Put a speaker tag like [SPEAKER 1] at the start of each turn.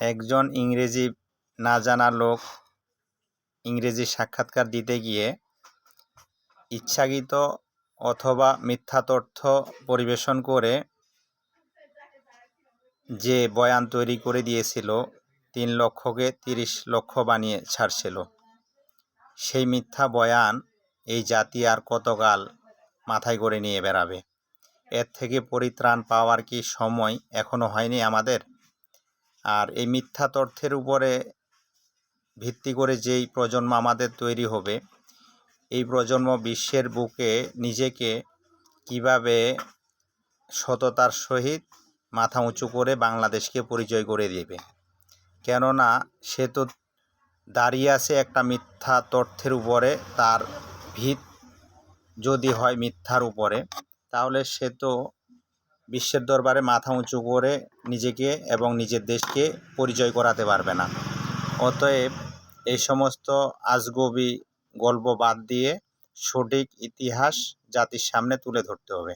[SPEAKER 1] একজন ইংরেজি না জানা লোক ইংরেজি সাক্ষাৎকার দিতে গিয়ে ইচ্ছাকৃত অথবা মিথ্যা তথ্য পরিবেশন করে যে বয়ান তৈরি করে দিয়েছিল, তিন লক্ষকে তিরিশ লক্ষ বানিয়ে ছাড়ছিল। সেই মিথ্যা বয়ান এই জাতি আর কতকাল মাথায় করে নিয়ে বেড়াবে? এর থেকে পরিত্রাণ পাওয়ার কি সময় এখনও হয়নি আমাদের? আর এই মিথ্যা তথ্যের উপরে ভিত্তি করে যেই প্রজন্ম আমাদের তৈরি হবে, এই প্রজন্ম বিশ্বের বুকে নিজেকে কীভাবে সততার সহিত মাথা উঁচু করে বাংলাদেশকে পরিচয় করে দেবে। কেননা সে তো দাঁড়িয়ে আছে একটা মিথ্যা তথ্যের উপরে, তার ভিত যদি হয় মিথ্যার উপরে, তাহলে সে তো বিশ্বের দরবারে মাথা উঁচু করে নিজেকে এবং নিজের দেশকে পরিচয় করাতে পারবে না। অতএব এই সমস্ত আজগবি গল্প বাদ দিয়ে সঠিক ইতিহাস জাতির সামনে তুলে ধরতে হবে।